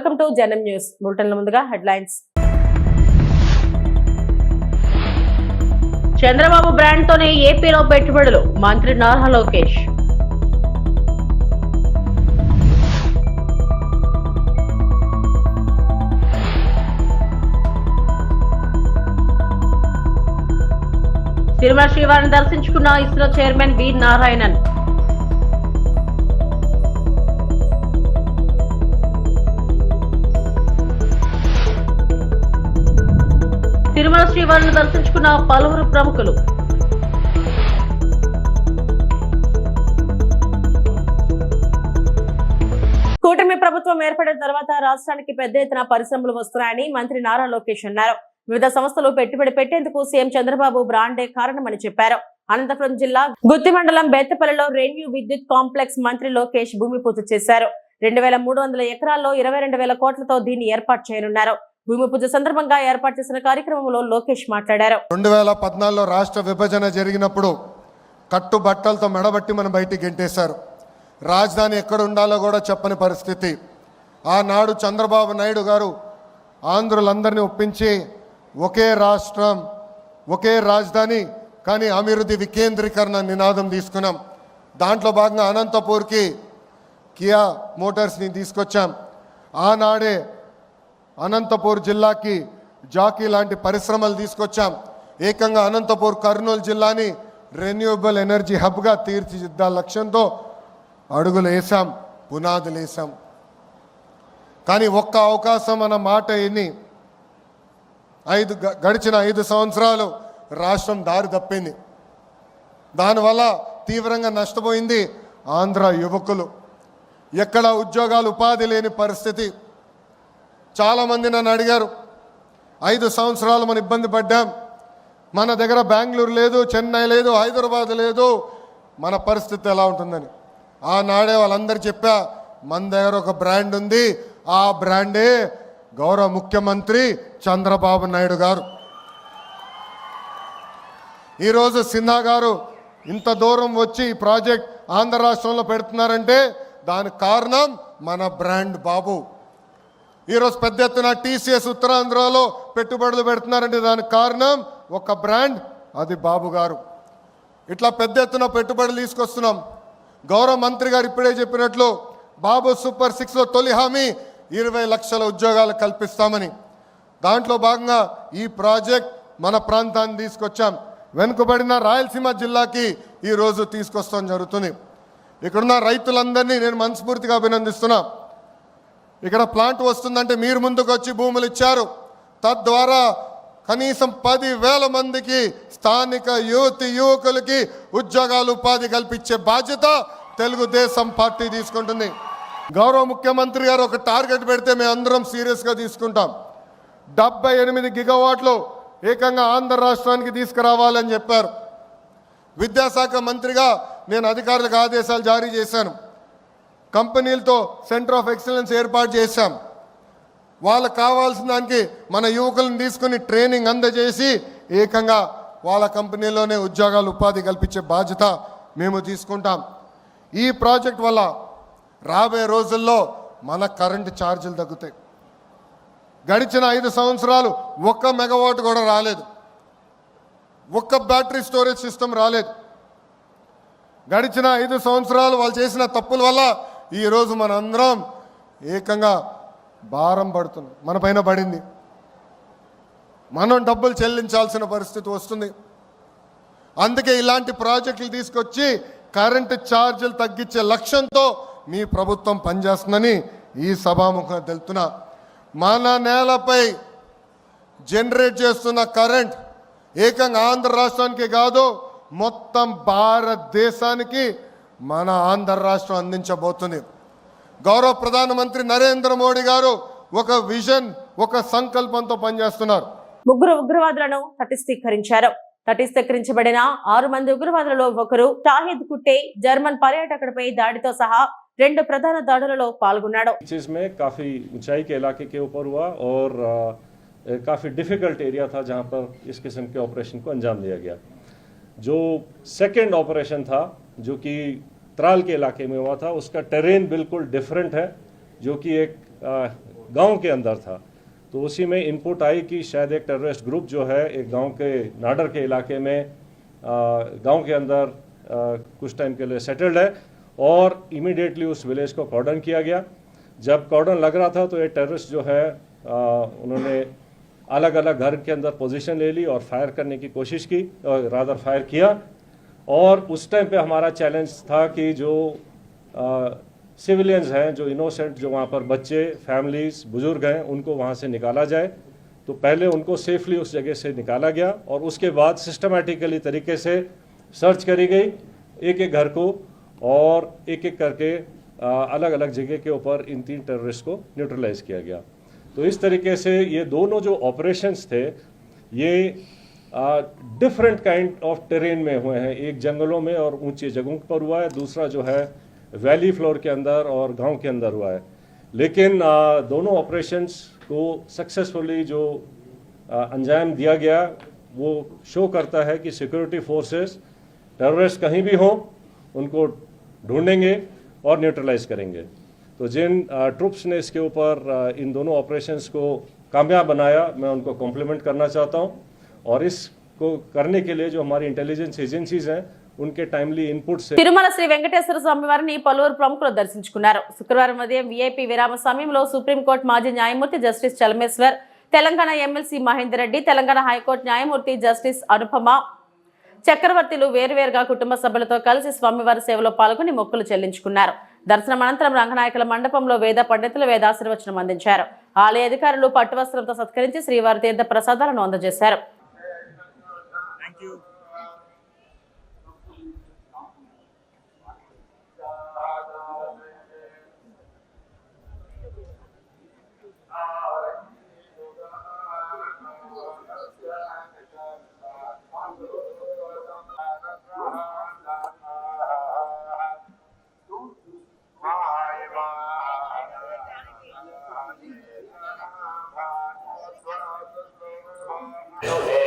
Welcome to Janam news. బులెటిన్ల ముందుగా headlines. Chandrababu brand తోనే ఏపీలో పెట్టుబడులు. మంత్రి నారా లోకేష్. తిరుమల శ్రీవారిని దర్శించుకున్న ఇస్రో చైర్మన్ వి నారాయణన్. తిరుమల శ్రీవారిని దర్శించుకున్న పలువురు ప్రముఖులు. కూటమి ప్రభుత్వం ఏర్పడిన తర్వాత రాష్ట్రానికి పెద్ద ఎత్తున పరిశ్రమలు వస్తున్నాయని మంత్రి నారా లోకేష్ అన్నారు. వివిధ సంస్థలు పెట్టుబడి పెట్టేందుకు సీఎం చంద్రబాబు బ్రాండే కారణమని చెప్పారు. అనంతపురం జిల్లా గుత్తి మండలం బేత్తపల్లిలో రెన్యూ విద్యుత్ కాంప్లెక్స్ మంత్రి లోకేష్ భూమి పూజ చేశారు. రెండు వేల మూడు వందల ఎకరాల్లో ఇరవై రెండు వేల కోట్లతో దీన్ని ఏర్పాటు చేయనున్నారు. భూమి పూజ సందర్భంగా ఏర్పాటు చేసిన కార్యక్రమంలో లోకేష్ మాట్లాడారు. రెండు వేల పద్నాలుగులో రాష్ట్ర విభజన జరిగినప్పుడు కట్టు బట్టలతో మెడబట్టి మనం బయటికి గెంటేశారు. రాజధాని ఎక్కడ ఉండాలో కూడా చెప్పని పరిస్థితి. ఆనాడు చంద్రబాబు నాయుడు గారు ఆంధ్రులందరినీ ఒప్పించి ఒకే రాష్ట్రం ఒకే రాజధాని కానీ అభివృద్ధి వికేంద్రీకరణ నినాదం తీసుకున్నాం. దాంట్లో భాగంగా అనంతపూర్కి కియా మోటార్స్ని తీసుకొచ్చాం. ఆనాడే అనంతపూర్ జిల్లాకి జాకీ లాంటి పరిశ్రమలు తీసుకొచ్చాం. ఏకంగా అనంతపూర్ కర్నూలు జిల్లాని రెన్యూవబుల్ ఎనర్జీ హబ్గా తీర్చిదిద్దా లక్ష్యంతో అడుగులు వేసాం పునాదులు వేసాం కానీ ఒక్క అవకాశం అన్న మాట ఎన్ని? ఐదు గడిచిన ఐదు సంవత్సరాలు రాష్ట్రం దారి తప్పింది. దానివల్ల తీవ్రంగా నష్టపోయింది ఆంధ్ర యువకులు. ఎక్కడ ఉద్యోగాలు ఉపాధి లేని పరిస్థితి. చాలామంది నన్ను అడిగారు. ఐదు సంవత్సరాలు మనం ఇబ్బంది పడ్డాం. మన దగ్గర బెంగళూరు లేదు చెన్నై లేదు హైదరాబాద్ లేదు. మన పరిస్థితి ఎలా ఉంటుందని. ఆనాడే వాళ్ళందరూ చెప్పా మన దగ్గర ఒక బ్రాండ్ ఉంది. ఆ బ్రాండే గౌరవ ముఖ్యమంత్రి చంద్రబాబు నాయుడు గారు. ఈరోజు సిన్హా గారు ఇంత దూరం వచ్చి ఈ ప్రాజెక్ట్ ఆంధ్ర రాష్ట్రంలో పెడుతున్నారంటే దానికి కారణం మన బ్రాండ్ బాబు. ఈరోజు పెద్ద ఎత్తున టీసీఎస్ ఉత్తరాంధ్రలో పెట్టుబడులు పెడుతున్నారంటే దానికి కారణం ఒక బ్రాండ్ అది బాబు గారు. ఇట్లా పెద్ద ఎత్తున పెట్టుబడులు తీసుకొస్తున్నాం. గౌరవ మంత్రి గారు ఇప్పుడే చెప్పినట్లు బాబు సూపర్ సిక్స్లో తొలి హామీ ఇరవై లక్షల ఉద్యోగాలు కల్పిస్తామని. దాంట్లో భాగంగా ఈ ప్రాజెక్ట్ మన ప్రాంతాన్ని తీసుకొచ్చాం. వెనుకబడిన రాయలసీమ జిల్లాకి ఈరోజు తీసుకొస్తాం జరుగుతుంది. ఇక్కడున్న రైతులందరినీ నేను మనస్ఫూర్తిగా అభినందిస్తున్నా. ఇక్కడ ప్లాంట్ వస్తుందంటే మీరు ముందుకు వచ్చి భూములు ఇచ్చారు. తద్వారా కనీసం పది వేల మందికి స్థానిక యువతి యువకులకి ఉద్యోగాలు ఉపాధి కల్పించే బాధ్యత తెలుగుదేశం పార్టీ తీసుకుంటుంది. గౌరవ ముఖ్యమంత్రి గారు ఒక టార్గెట్ పెడితే మేము అందరం సీరియస్గా తీసుకుంటాం. డెబ్బై ఎనిమిది గిగవాట్లు ఏకంగా ఆంధ్ర రాష్ట్రానికి తీసుకురావాలని చెప్పారు. విద్యాశాఖ మంత్రిగా నేను అధికారులకు ఆదేశాలు జారీ చేశాను. కంపెనీలతో సెంటర్ ఆఫ్ ఎక్సలెన్స్ ఏర్పాటు చేశాం. వాళ్ళకు కావాల్సిన దానికి మన యువకులను తీసుకుని ట్రైనింగ్ అందజేసి ఏకంగా వాళ్ళ కంపెనీలోనే ఉద్యోగాలు ఉపాధి కల్పించే బాధ్యత మేము తీసుకుంటాం. ఈ ప్రాజెక్ట్ వల్ల రాబోయే రోజుల్లో మన కరెంటు ఛార్జీలు తగ్గుతాయి. గడిచిన ఐదు సంవత్సరాలు ఒక్క మెగావాట్ కూడా రాలేదు. ఒక్క బ్యాటరీ స్టోరేజ్ సిస్టమ్ రాలేదు. గడిచిన ఐదు సంవత్సరాలు వాళ్ళు చేసిన తప్పుల వల్ల ఈరోజు మనందరం ఏకంగా భారం పడుతుంది మన పైన పడింది. మనం డబ్బులు చెల్లించాల్సిన పరిస్థితి వస్తుంది. అందుకే ఇలాంటి ప్రాజెక్టులు తీసుకొచ్చి కరెంటు ఛార్జీలు తగ్గించే లక్ష్యంతో మీ ప్రభుత్వం పనిచేస్తుందని ఈ సభాముఖంగా తెలుతున్నా మన నేలపై జనరేట్ చేస్తున్న కరెంట్ ఏకంగా ఆంధ్ర రాష్ట్రానికి కాదు మొత్తం భారతదేశానికి మన ఆంధ్ర రాష్ట్రం అందించబోతుంది గౌరవ ప్రధానమంత్రి నరేంద్ర మోడీ గారు ఒక విజన్ ఒక సంకల్పంతో పనిచేస్తున్నారు ముగ్గురు ఉగ్రవాదులను తటిస్థీకరించారు తటిస్థీకరించబడిన ఆరు మంది ఉగ్రవాదులలో ఒకరు షాహిద్ కుట్టే జర్మన్ పర్యాటకుడిపై దాడితో సహా రెండు ప్రధాన దాడులలో పాల్గొన్నాడు चीज़ में काफ़ी ऊंचाई के इलाके के ऊपर हुआ और काफ़ी डिफ़िकल्ट एरिया था जहां पर इस किस्म के ऑपरेशन को अंजाम दिया गया जो सेकंड ऑपरेशन था जो कि त्राल के इलाके में हुआ था उसका टेरेन बिल्कुल डिफरेंट है जो कि एक गाँव के अंदर था। तो उसी में इनपुट आई कि शायद एक टेररिस्ट ग्रुप जो है एक गाँव के नाडर के इलाके में गाँव के अंदर आ, कुछ टाइम के लिए सेटल्ड है और इमीडिएटली उस विलेज को कॉर्डन किया गया। जब कॉर्डन लग रहा था तो ये टेररिस्ट जो है आ, उन्होंने अलग अलग घर के अंदर पोजीशन ले ली और फायर करने की कोशिश की रादर फायर किया। और उस टाइम पे हमारा चैलेंज था कि जो सिविलियंस हैं, जो इनोसेंट जो वहाँ पर बच्चे फैमिलीज़ बुज़ुर्ग हैं, उनको वहाँ से निकाला जाए। तो पहले उनको सेफली उस जगह से निकाला गया और उसके बाद सिस्टमेटिकली तरीके से सर्च करी गई एक एक घर को और एक एक करके अलग अलग जगह के ऊपर इन तीन टेररिस्ट को न्यूट्रलाइज किया गया। तो इस तरीके से ये दोनों जो ऑपरेशंस थे, ये डिफरेंट काइंड ऑफ़ टेरेन में हुए हैं। एक जंगलों में और ऊँची जगहों पर हुआ है दूसरा जो है वैली फ्लोर के अंदर और गाँव के अंदर हुआ है। लेकिन आ, दोनों ऑपरेशंस को सक्सेसफुली जो अंजाम दिया गया वो शो करता है कि सिक्योरिटी फोर्सेस टेररिस्ट कहीं भी हों उनको ढूंढेंगे और न्यूट्रलाइज करेंगे। तो जिन ट्रुप्स ने इसके ऊपर इन दोनों ऑपरेशंस को कामयाब बनाया मैं उनको कॉम्प्लीमेंट करना चाहता हूँ। और इसको करने के लिए जो हमारी इंटेलिजेंस एजेंसीज हैं उनके टाइमली इनपुट से తిరుమల శ్రీ వెంకటేశ్వర స్వామి వారిని పలువురు ప్రముఖులు దర్శించుకున్నారు శుక్రవారం ఉదయం వీఐపీ విరామ సమయంలో సుప్రీంకోర్టు మాజీ న్యాయమూర్తి justice Chelameswar Telangana MLC Mahender Reddy Telangana High Court న్యాయమూర్తి జస్టిస్ అనుపమ చక్రవర్తిలు వేరువేరుగా కుటుంబ సభ్యులతో కలిసి స్వామివారి సేవలో పాల్గొని మొక్కులు చెల్లించుకున్నారు దర్శనం అనంతరం రంగనాయకుల మండపంలో వేద పండితులు వేదాశీర్వచనం అందించారు ఆలయ అధికారులు పట్టు వస్త్రంతో సత్కరించి శ్రీవారి తీర్థ ప్రసాదాలను అందజేశారు Okay.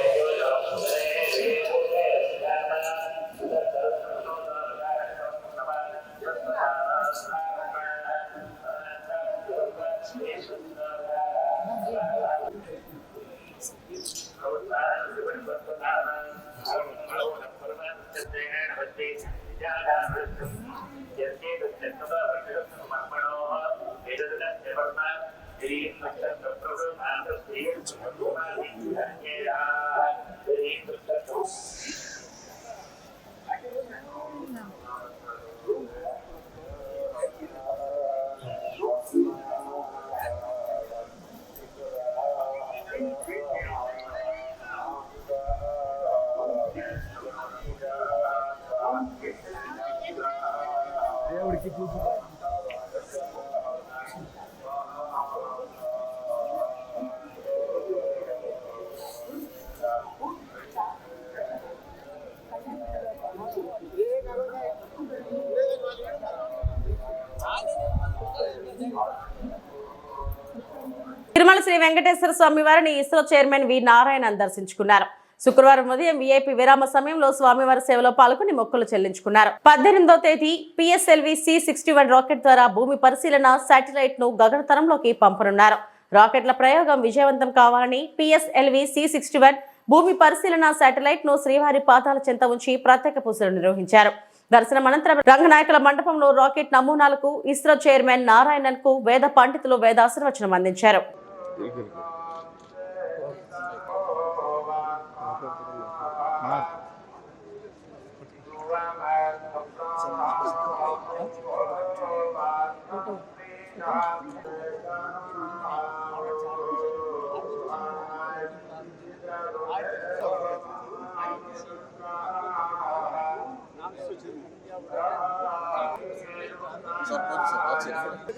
వెంకటేశ్వర స్వామి వారిని ఇస్రో చైర్మన్ వి నారాయణన్ దర్శించుకున్నారు. శుక్రవారం ఉదయం వీఐపీ విరామ సమయంలో స్వామివారి సేవలో పాల్గొని మొక్కులు చెల్లించుకున్నారు. పద్దెనిమిదో తేదీ PSLV C sixty one rocket ద్వారా భూమి పరిశీలన శాటిలైట్ను గగనతరంలోకి పంపనున్నారు. రాకెట్ల ప్రయోగం విజయవంతం కావాలని పిఎస్ఎల్వి సి సిక్స్టీ వన్ భూమి పరిశీలన శాటిలైట్ను శ్రీవారి పాదాల చెంత ఉంచి ప్రత్యేక పూజలు నిర్వహించారు. దర్శనం అనంతరం రంగనాయకుల మండపంలో రాకెట్ నమూనాలకు ఇస్రో చైర్మన్ నారాయణన్కు వేద పండితులు వేదాశీర్వచనం అందించారు.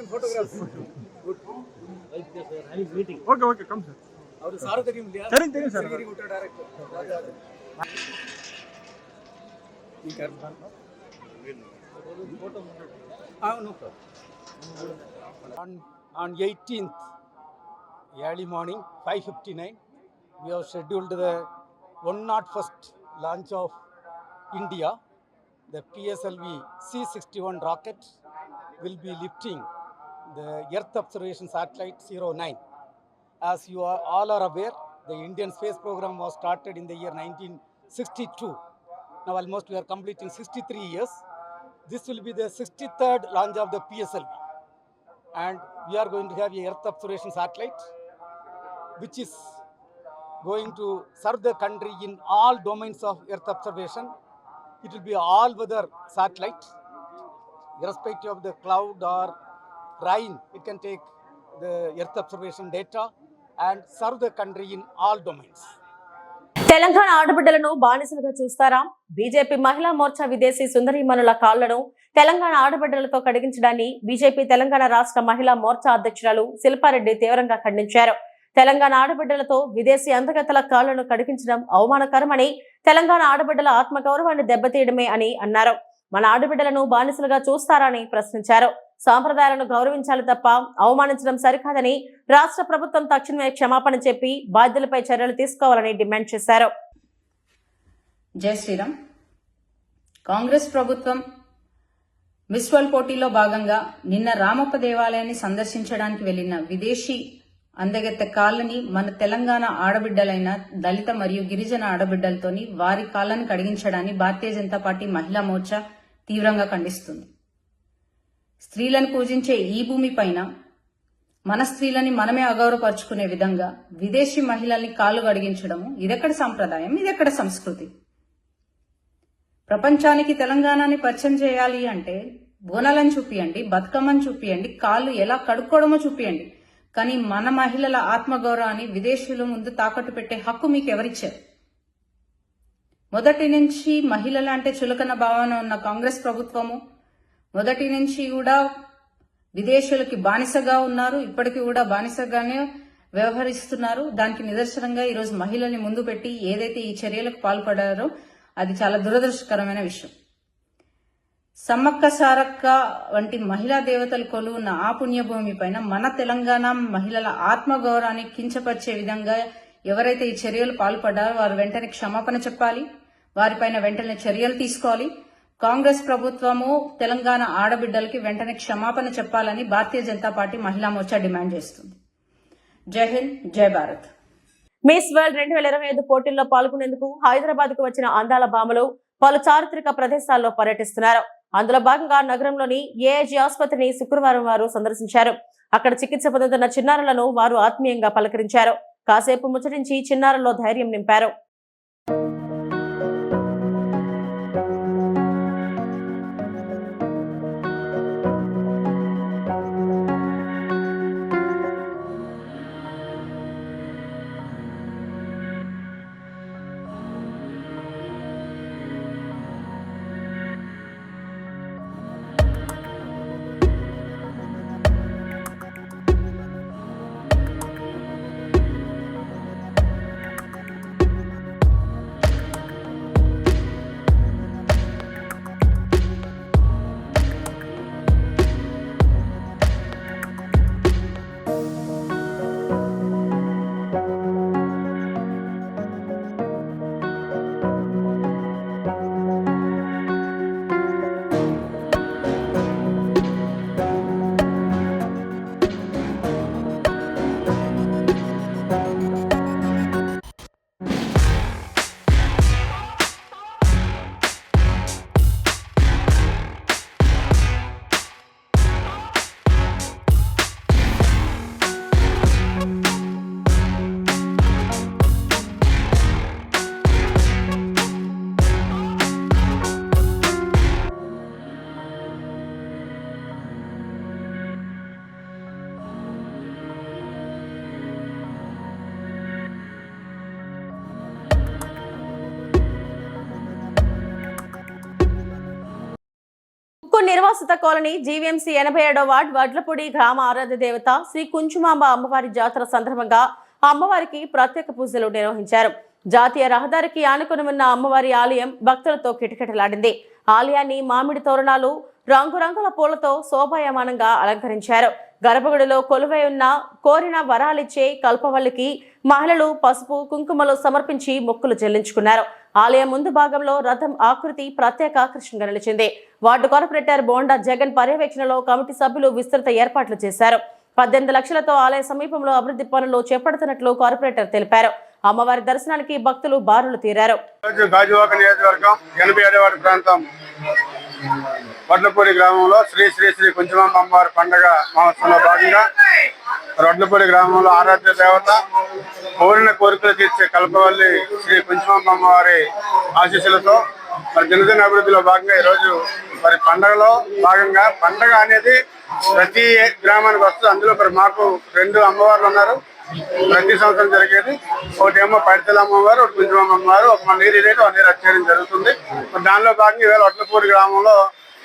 Photograph. Okay, okay, come sir. Our sir sir. On on 18th early morning 5:59 we have scheduled the 101st launch of India. The PSLV C61 rocket will be lifting the Earth Observation Satellite 09. As you are all are aware, the Indian space program was started in the year 1962. Now almost we are completing 63 years. This will be the 63rd launch of the PSLV. And we are going to have a Earth observation satellite, which is going to serve the country in all domains of Earth observation. It will be all weather satellite, irrespective of the cloud or rain. It can take the Earth observation data and serve the country in all domains. Telangana ఆడబిడ్డలను బానిసలుగా చూస్తారా BJP Mahila Morcha విదేశీ సుందరీమణుల కాళ్ళను తెలంగాణ ఆడబిడ్డలతో కడిగించడాన్ని BJP Telangana రాష్ట్ర మహిళా మోర్చా అధ్యక్షురాలు శిల్పారెడ్డి తీవ్రంగా ఖండించారు తెలంగాణ ఆడబిడ్డలతో విదేశీ అందగతల కాళ్ళను కడిగించడం అవమానకరమని తెలంగాణ ఆడబిడ్డల ఆత్మగౌరవాన్ని దెబ్బతీయడమే అని అన్నారు మన ఆడబిడ్డలను బానిసలుగా చూస్తారా అని ప్రశ్నించారు సాంప్రదాయాలను గౌరవించాలి తప్ప అవమానించడం సరికాదని రాష్ట్ర ప్రభుత్వం తక్షణమే క్షమాపణ చెప్పి బాధ్యులపై చర్యలు తీసుకోవాలని డిమాండ్ చేశారు. జై శ్రీరామ్. కాంగ్రెస్ ప్రభుత్వం మిస్ వరల్డ్ పోటీలో భాగంగా నిన్న రామప్ప దేవాలయాన్ని సందర్శించడానికి వెళ్ళిన విదేశీ అందగత్త కాళ్ళని మన తెలంగాణ ఆడబిడ్డలైన దళిత మరియు గిరిజన ఆడబిడ్డలతోని వారి కాళ్ళని కడిగించడాన్ని భారతీయ జనతా పార్టీ మహిళా మోర్చా తీవ్రంగా ఖండిస్తుంది. స్త్రీలను పూజించే ఈ భూమి పైన మన స్త్రీలని మనమే అగౌరవపరుచుకునే విధంగా విదేశీ మహిళల్ని కాళ్ళు కడిగించడము ఇదెక్కడ సంప్రదాయం ఇదెక్కడ సంస్కృతి? ప్రపంచానికి తెలంగాణని పరిచయం చేయాలి అంటే బోనాలను చూపియండి బతుకమ్మని చూపియండి కాళ్ళు ఎలా కడుక్కోవడమో చూపియండి. కానీ మన మహిళల ఆత్మగౌరవాన్ని విదేశీయుల ముందు తాకట్టు పెట్టే హక్కు మీకు ఎవరిచ్చారు మొదటి నుంచి మహిళల అంటే చులకన భావన ఉన్న కాంగ్రెస్ ప్రభుత్వము మొదటి నుంచి కూడా విదేశీయులకి బానిసగా ఉన్నారు. ఇప్పటికీ కూడా బానిసగానే వ్యవహరిస్తున్నారు. దానికి నిదర్శనంగా ఈరోజు మహిళల్ని ముందు పెట్టి ఏదైతే ఈ చర్యలకు పాల్పడారో అది చాలా దురదృష్టకరమైన విషయం. సమ్మక్క సారక్క వంటి మహిళా దేవతలు కొలువున్న ఆ పుణ్యభూమి పైన మన తెలంగాణ మహిళల ఆత్మగౌరవాన్ని కించపరిచే విధంగా ఎవరైతే ఈ చర్యలు పాల్పడ్డారో వారు వెంటనే క్షమాపణ చెప్పాలి. వారిపైన వెంటనే చర్యలు తీసుకోవాలి. కాంగ్రెస్ ప్రభుత్వము తెలంగాణ ఆడబిడ్డలకి వెంటనే క్షమాపణ చెప్పాలని భారతీయ జనతా పార్టీ మహిళా మోర్చా డిమాండ్ చేస్తుంది. జై హింద్ జై భారత్. మిస్ వరల్డ్ రెండు వేల ఇరవై ఐదు పోటీల్లో పాల్గొనేందుకు హైదరాబాద్కు వచ్చిన అందాల భామలు పలు చారిత్రక ప్రదేశాల్లో పర్యటిస్తున్నారు. అందులో భాగంగా నగరంలోని ఏఐజీ ఆసుపత్రిని శుక్రవారం వారు సందర్శించారు. అక్కడ చికిత్స పొందుతున్న చిన్నారులను వారు ఆత్మీయంగా పలకరించారు. కాసేపు ముచ్చటించి చిన్నారుల్లో ధైర్యం నింపారు. వసత కాలనీ జీవీఎంసీ ఎనభై ఏడో వార్డ్ వడ్లపూడి గ్రామ ఆరాధ్య దేవత శ్రీ కుంచుమాంబ అమ్మవారి జాతర సందర్భంగా అమ్మవారికి ప్రత్యేక పూజలు నిర్వహించారు. జాతీయ రహదారికి ఆనుకుని ఉన్న అమ్మవారి ఆలయం భక్తులతో కిటకిటలాడింది. ఆలయాన్ని మామిడి తోరణాలు రంగురంగుల పూలతో శోభాయమానంగా అలంకరించారు. గర్భగుడిలో కొలువై ఉన్న కోరిన వరాలిచ్చే కల్పవల్లికి మహిళలు పసుపు కుంకుమలు సమర్పించి మొక్కులు చెల్లించుకున్నారు. ఆలయం ముందు భాగంలో రథం ఆకృతి ప్రత్యేక ఆకర్షణగా నిలిచింది. వార్డు కార్పొరేటర్ బోండా జగన్ పర్యవేక్షణలో కమిటీ సభ్యులు విస్తృత ఏర్పాట్లు చేశారు. పద్దెనిమిది లక్షలతో ఆలయ సమీపంలో అభివృద్ధి పనులు చేపడుతున్నట్లు కార్పొరేటర్ తెలిపారు. అమ్మవారి దర్శనానికి భక్తులు బారులు తీరారు. ఈరోజు గ్రామంలో శ్రీ శ్రీ శ్రీ కుంచమాంబ అమ్మవారి పండుగ మహోత్సవంలో భాగంగా రొడ్లపూడి గ్రామంలో ఆరాధ్య దేవత కోరిన కోరికలు తీర్చే కల్పవల్లి శ్రీ కుంచమాంబ అమ్మవారి ఆశీస్సులతో మరి దినదిన అభివృద్ధిలో భాగంగా ఈరోజు మరి పండగలో భాగంగా పండగ అనేది ప్రతి గ్రామానికి వస్తుంది. అందులో మరి మాకు రెండు అమ్మవార్లు ఉన్నారు. ప్రతి సంవత్సరం జరిగేది. ఒకటి ఏమో అమ్మవారు ఒకటి కుంజమమ్మ అమ్మవారు ఒక మన నీరు రేటు ఒక నీరు వచ్చేయడం జరుగుతుంది. దానిలో భాగంగా ఈవేళ వడ్లపూడి గ్రామంలో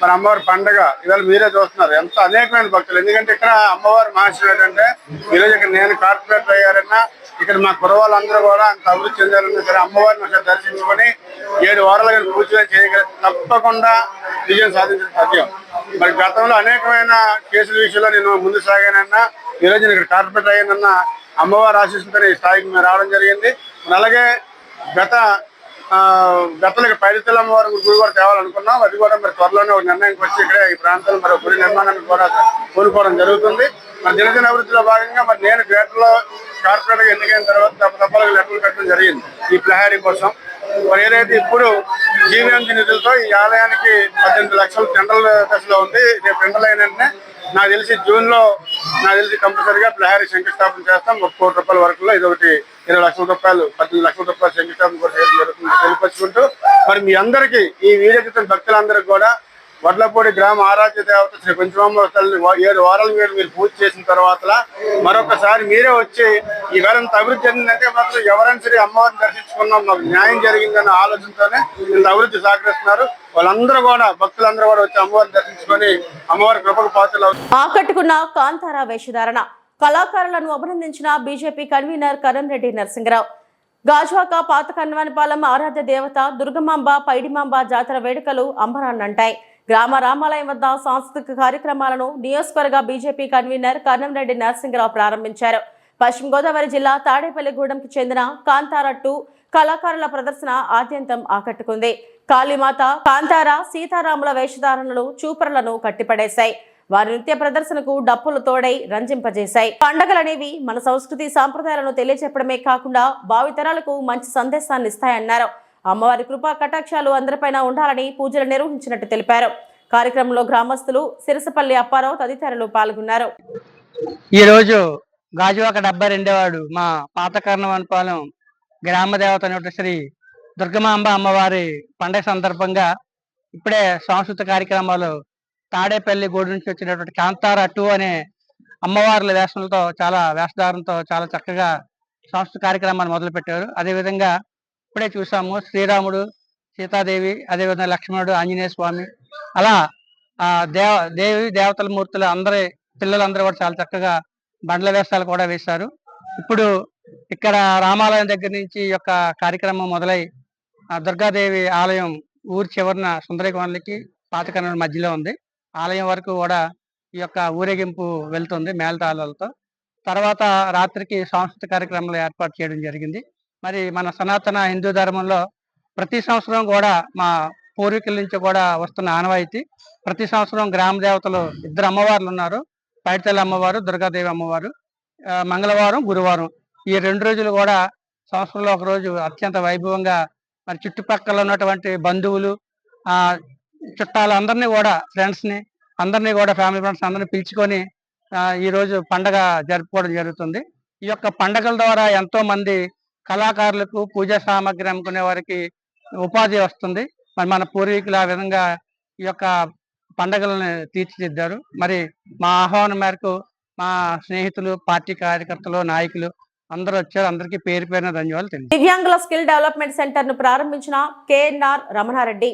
మరి అమ్మవారి పండగ. ఇవాళ మీరే చూస్తున్నారు. ఎంత అనేకమైన భక్తులు. ఎందుకంటే ఇక్కడ అమ్మవారి మహర్షులు ఏంటంటే ఈరోజు ఇక్కడ నేను కార్పొరేటర్ అయ్యారన్నా ఇక్కడ మా కురవాళ్ళందరూ కూడా అంత అభివృద్ధి చెందాలన్నా సరే అమ్మవారిని ఒకసారి దర్శించుకొని ఏడు వారాలు కానీ పూజలు చేయగల తప్పకుండా విజయం సాధించడం సాధ్యం. మరి గతంలో అనేకమైన కేసుల విషయంలో నేను ముందు సాగానన్నా ఈరోజు నేను ఇక్కడ కార్పొరేటర్ అయ్యానన్నా అమ్మవారి ఆశీస్సులతో ఈ స్థాయికి మేము రావడం జరిగింది. అలాగే గత గతంలో పైడితల వారి గుడి కూడా తేవాలనుకున్నాం. అది కూడా మరి త్వరలోనే ఒక నిర్ణయంకి వచ్చి ఇక్కడ ఈ ప్రాంతంలో మరి గుడి నిర్మాణానికి కూడా కోలుకోవడం జరుగుతుంది. మరి దినదిన అభివృద్ధిలో భాగంగా మరి నేను గ్రేటర్లో కార్పొరేటర్గా ఎన్నికైన తర్వాత తప్ప తప్పలకు పెట్టడం జరిగింది ఈ ప్లహారీ కోసం. మరి ఏదైతే ఇప్పుడు జీవీఎంసీ నిధులతో ఈ ఆలయానికి పద్దెనిమిది లక్షల టెండర్ల దశలో ఉంది. రేపు టెండర్లు అయిన వెంటనే నాకు తెలిసి జూన్లో నాకు తెలిసి కంపల్సరీగా ప్లహారీ శంకుస్థాపన చేస్తాం. ఒక కోటి రూపాయల వరకులో ఇది ఒకటి ఇరవై లక్షల రూపాయలు పద్దెనిమిది లక్షల రూపాయల శంకుస్థాపన కూడా చేయడం జరుగుతుంది తెలియపరుచుకుంటూ మరి మీ అందరికీ ఈ వీడియో భక్తులందరికీ కూడా వడ్లపూడి గ్రామ ఆరాధ్య దేవత శ్రీ పంచమాంబ తల్లిని ఏడు వారాల మీద మీరు పూజ చేసిన తర్వాత మరొకసారి మీరే వచ్చి ఈ వేళ అభివృద్ధి చెందిందంటే మాత్రం ఎవరైనా సరే అమ్మవారిని దర్శించుకున్నాం మాకు న్యాయం జరిగిందన్న ఆలోచనతోనే ఇంత అభివృద్ధి సహకరిస్తున్నారు. వాళ్ళందరూ కూడా భక్తులందరూ కూడా వచ్చి అమ్మవారిని దర్శించుకొని అమ్మవారి కృపకు పాత్రలు ఆకట్టుకున్న కాంతారా వేషధారణ. కళాకారులను అభినందించిన బీజేపీ కన్వీనర్ కరణ్ రెడ్డి నరసింహరావు. గాజువాక పాత కన్వానిపాలెం ఆరాధ్య దేవత దుర్గమాంబ పైడిమాంబ జాతర వేడుకలు అంబరాన్నంటాయి. గ్రామ రామాలయం వద్ద సాంస్కృతిక కార్యక్రమాలను నియోజకవర్గ బీజేపీ కన్వీనర్ కర్నంరెడ్డి నరసింహరావు ప్రారంభించారు. పశ్చిమ గోదావరి జిల్లా తాడేపల్లిగూడెంకి చెందిన కాంతారట్టు కళాకారుల ప్రదర్శన ఆద్యంతం ఆకట్టుకుంది. కాళీమాత కాంతార సీతారాముల వేషధారణలు చూపరులను కట్టిపడేశాయి. వారి నృత్య ప్రదర్శనకు డప్పులు తోడై రంజింపజేశాయి. పండగలనేవి మన సంస్కృతి సాంప్రదాయాలను తెలియచెప్పడమే కాకుండా భావితరాలకు మంచి సందేశాన్ని ఇస్తాయన్నారు. అమ్మవారి కృపా కటాక్షాలు అందరిపైన ఉండాలని పూజలు నిర్వహించినట్టు తెలిపారు. కార్యక్రమంలో గ్రామస్తులు సిరసపల్లి అప్పారావు తదితరులు పాల్గొన్నారు. ఈరోజు గాజువాక డెబ్బై రెండేవాడు మా పాత కర్ణవనపాలెం గ్రామ దేవత శ్రీ దుర్గమాంబ అమ్మవారి పండగ సందర్భంగా ఇప్పుడే సాంస్కృతిక కార్యక్రమాలు తాడేపల్లి గోడు నుంచి వచ్చినటువంటి కాంతార టూ అనే అమ్మవార్ల వేషంతో చాలా వేషధారంతో చాలా చక్కగా సాంస్కృతిక కార్యక్రమాన్ని మొదలుపెట్టారు. అదేవిధంగా ఇప్పుడే చూసాము శ్రీరాముడు సీతాదేవి అదేవిధంగా లక్ష్మణుడు ఆంజనేయ స్వామి. అలా ఆ దేవ దేవి దేవతల మూర్తులు అందరి పిల్లలందరూ కూడా చాలా చక్కగా బండ్ల వేషాలు కూడా వేశారు. ఇప్పుడు ఇక్కడ రామాలయం దగ్గర నుంచి ఈ యొక్క కార్యక్రమం మొదలై ఆ దుర్గాదేవి ఆలయం ఊరి చివరన సుందరకోనలకి పాతకర్ణ మధ్యలో ఉంది. ఆలయం వరకు కూడా ఈ యొక్క ఊరేగింపు వెళ్తుంది మేళతాళాలతో. తర్వాత రాత్రికి సాంస్కృతిక కార్యక్రమాలు ఏర్పాటు చేయడం జరిగింది. మరి మన సనాతన హిందూ ధర్మంలో ప్రతి సంవత్సరం కూడా మా పూర్వీకుల నుంచి కూడా వస్తున్న ఆనవాయితీ. ప్రతి సంవత్సరం గ్రామ దేవతలు ఇద్దరు అమ్మవార్లు ఉన్నారు. పైడితల్లి అమ్మవారు దుర్గాదేవి అమ్మవారు మంగళవారం గురువారం. ఈ రెండు రోజులు కూడా సంవత్సరంలో ఒక రోజు అత్యంత వైభవంగా మరి చుట్టుపక్కల ఉన్నటువంటి బంధువులు ఆ చుట్టాలు అందరినీ కూడా ఫ్రెండ్స్ని అందరినీ కూడా ఫ్యామిలీ ఫ్రెండ్స్ అందరినీ పిలుచుకొని ఈరోజు ఈ రోజు పండగ జరుపుకోవడం జరుగుతుంది. ఈ యొక్క పండగల ద్వారా ఎంతో మంది కళాకారులకు పూజా సామాగ్రి అమ్ముకునే వారికి ఉపాధి వస్తుంది. మరి మన పూర్వీకులు ఆ విధంగా ఈ యొక్క పండగలను తీర్చిదిద్దారు. మరి మా ఆహ్వానం మేరకు మా స్నేహితులు పార్టీ కార్యకర్తలు నాయకులు అందరూ వచ్చారు. అందరికీ పేరు పేరున ధన్యవాదాలు దివ్యాంగుల స్కిల్ డెవలప్మెంట్ సెంటర్ను ప్రారంభించిన కేఎన్ఆర్ రమణారెడ్డి.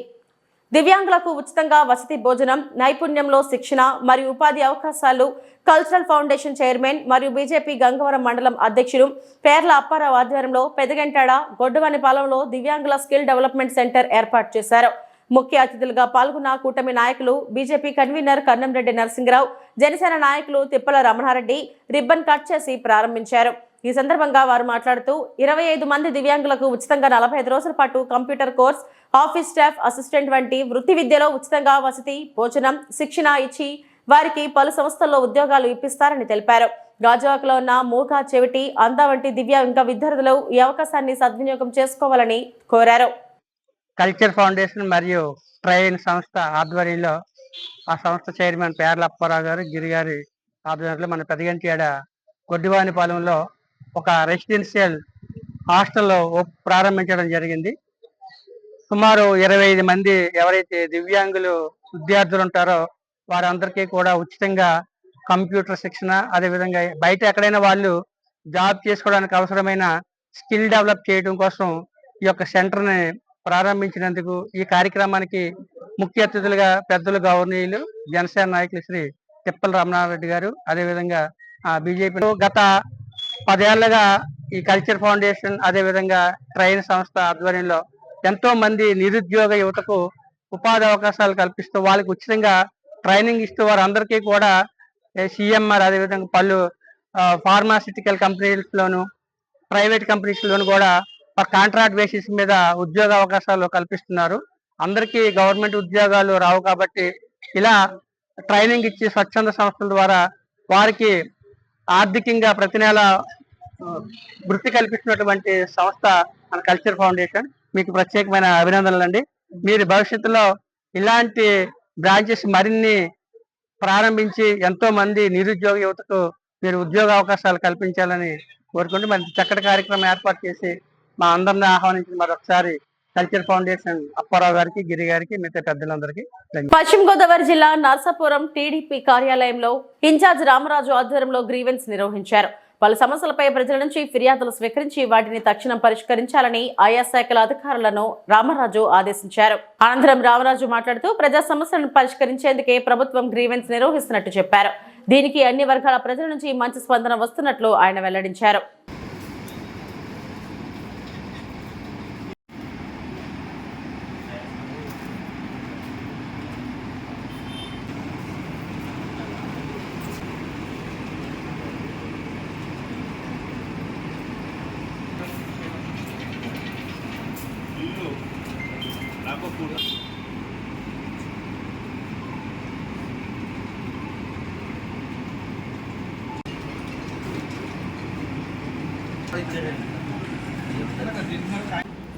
దివ్యాంగులకు ఉచితంగా వసతి భోజనం నైపుణ్యంలో శిక్షణ మరియు ఉపాధి అవకాశాలు కల్చరల్ ఫౌండేషన్ చైర్మన్ మరియు బీజేపీ గంగవరం మండలం అధ్యక్షుడు పేర్ల అప్పారావు ఆధ్వర్యంలో పెదగంటాడ గొడ్డవనిపాలెంలో దివ్యాంగుల స్కిల్ డెవలప్మెంట్ సెంటర్ ఏర్పాటు చేశారు. ముఖ్య అతిథులుగా పాల్గొన్న కూటమి నాయకులు బీజేపీ కన్వీనర్ కన్నంరెడ్డి నరసింహరావు జనసేన నాయకులు తిప్పల రమణారెడ్డి రిబ్బన్ కట్ చేసి ప్రారంభించారు. ఈ సందర్భంగా వారు మాట్లాడుతూ ఇరవై ఐదు మంది దివ్యాంగులకు ఉచితంగా నలభై ఐదు రోజుల పాటు computer course office staff assistant వంటి వృత్తి విద్యలో ఉచితంగా వసతి భోజనం శిక్షణ ఇచ్చి వారికి పలు సంస్థల్లో ఉద్యోగాలు ఇప్పిస్తారని తెలిపారు. గాజువాకలో ఉన్న మూక చెవిటి అంద వంటి దివ్యాంగ విద్యార్థులు ఈ అవకాశాన్ని సద్వినియోగం చేసుకోవాలని కోరారు. కల్చర్ ఫౌండేషన్ మరియు ట్రైన్ సంస్థ ఆధ్వర్యంలో ఆ సంస్థ చైర్మన్ పేర్లప్పారావు గారు గిరి గారి ఆధ్వర్యంలో మన పెదగంటియాడ గొడ్డివానిపాలెంలో ఒక రెసిడెన్షియల్ హాస్టల్ ప్రారంభించడం జరిగింది. సుమారు ఇరవై ఐదు మంది ఎవరైతే దివ్యాంగులు విద్యార్థులు ఉంటారో వారందరికీ కూడా ఉచితంగా కంప్యూటర్ శిక్షణ అదేవిధంగా బయట ఎక్కడైనా వాళ్ళు జాబ్ చేసుకోవడానికి అవసరమైన స్కిల్ డెవలప్ చేయడం కోసం ఈ యొక్క సెంటర్ని ప్రారంభించినందుకు ఈ కార్యక్రమానికి ముఖ్య అతిథులుగా పెద్దలు గౌరవనీయులు జనసేన నాయకులు శ్రీ తిప్పల రమణారెడ్డి గారు అదేవిధంగా బీజేపీ గత పదేళ్ళుగా ఈ కల్చర్ ఫౌండేషన్ అదేవిధంగా ట్రైన్ సంస్థ ఆధ్వర్యంలో ఎంతో మంది నిరుద్యోగ యువతకు ఉపాధి అవకాశాలు కల్పిస్తూ వాళ్ళకి ఉచితంగా ట్రైనింగ్ ఇస్తూ వారందరికీ కూడా సిఎంఆర్ అదేవిధంగా పలు ఫార్మాసిటికల్ కంపెనీస్లోను ప్రైవేట్ కంపెనీస్ లోను కూడా కాంట్రాక్ట్ బేసిస్ మీద ఉద్యోగ అవకాశాలు కల్పిస్తున్నారు. అందరికీ గవర్నమెంట్ ఉద్యోగాలు రావు కాబట్టి ఇలా ట్రైనింగ్ ఇచ్చి స్వచ్ఛంద సంస్థల ద్వారా వారికి ఆర్థికంగా ప్రతి నెల వృత్తి కల్పిస్తున్నటువంటి సంస్థ మన కల్చర్ ఫౌండేషన్ మీకు ప్రత్యేకమైన అభినందనలు అండి మీరు భవిష్యత్తులో ఇలాంటి బ్రాంచెస్ మరిన్ని ప్రారంభించి ఎంతో మంది నిరుద్యోగ యువతకు మీరు ఉద్యోగ అవకాశాలు కల్పించాలని కోరుకుంటూ మరి చక్కటి కార్యక్రమం ఏర్పాటు చేసి మా అందరిని ఆహ్వానించిన మరొకసారి కల్చర్ ఫౌండేషన్ అప్పారావు గారికి గిరి గారికి మిగతా పెద్దలందరికీ పశ్చిమ గోదావరి జిల్లా నర్సాపురం టీడీపీ కార్యాలయంలో ఇన్ఛార్జ్ రామరాజు ఆధ్వర్యంలో గ్రీవెన్స్ నిర్వహించారు. పలు సమస్యలపై ప్రజల నుంచి ఫిర్యాదులు స్వీకరించి వాటిని తక్షణం పరిష్కరించాలని ఆయా శాఖల అధికారులను రామరాజు ఆదేశించారు. అనంతరం రామరాజు మాట్లాడుతూ ప్రజా సమస్యలను పరిష్కరించేందుకే ప్రభుత్వం గ్రీవెన్స్ నిర్వహిస్తున్నట్టు చెప్పారు. దీనికి అన్ని వర్గాల ప్రజల నుంచి మంచి స్పందన వస్తున్నట్లు ఆయన వెల్లడించారు.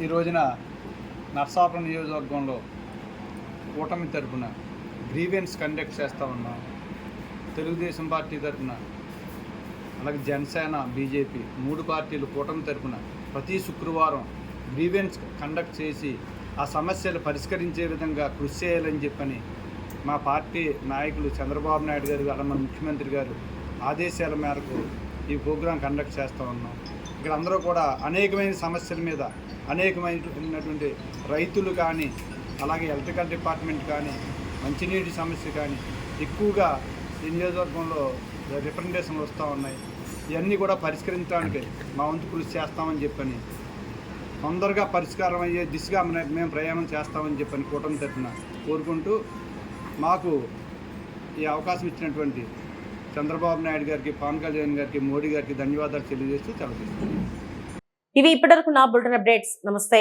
ఈ రోజున నర్సాపురం నియోజకవర్గంలో కూటమి తరపున గ్రీవెన్స్ కండక్ట్ చేస్తూ ఉన్నాం. తెలుగుదేశం పార్టీ తరపున అలాగే జనసేన బీజేపీ మూడు పార్టీలు కూటమి తరపున ప్రతి శుక్రవారం గ్రీవెన్స్ కండక్ట్ చేసి ఆ సమస్యలు పరిష్కరించే విధంగా కృషి చేయాలని చెప్పని మా పార్టీ నాయకులు చంద్రబాబు నాయుడు గారు అలా మన ముఖ్యమంత్రి గారు ఆదేశాల మేరకు ఈ ప్రోగ్రాం కండక్ట్ చేస్తూ ఉన్నాం. ఇక్కడ అందరూ కూడా అనేకమైన సమస్యల మీద అనేకమైనటువంటి రైతులు కానీ అలాగే ఎలక్ట్రికల్ డిపార్ట్మెంట్ కానీ మంచినీటి సమస్య కానీ ఎక్కువగా ఈ నియోజకవర్గంలో రిప్రజెంటేషన్లు వస్తూ ఉన్నాయి. ఇవన్నీ కూడా పరిష్కరించడానికి మా వంతు కృషి చేస్తామని చెప్పని తొందరగా పరిష్కారం అయ్యే దిశగా మేము ప్రయాణం చేస్తామని చెప్పని కూటమి తరఫున కోరుకుంటూ మాకు ఈ అవకాశం ఇచ్చినటువంటి చంద్రబాబు నాయుడు గారికి పవన్ కళ్యాణ్ గారికి మోడీ గారికి ధన్యవాదాలు తెలియజేస్తూ సెలవు ఇవి ఇప్పటివరకు నా బులెటిన్ అప్డేట్స్. నమస్తే.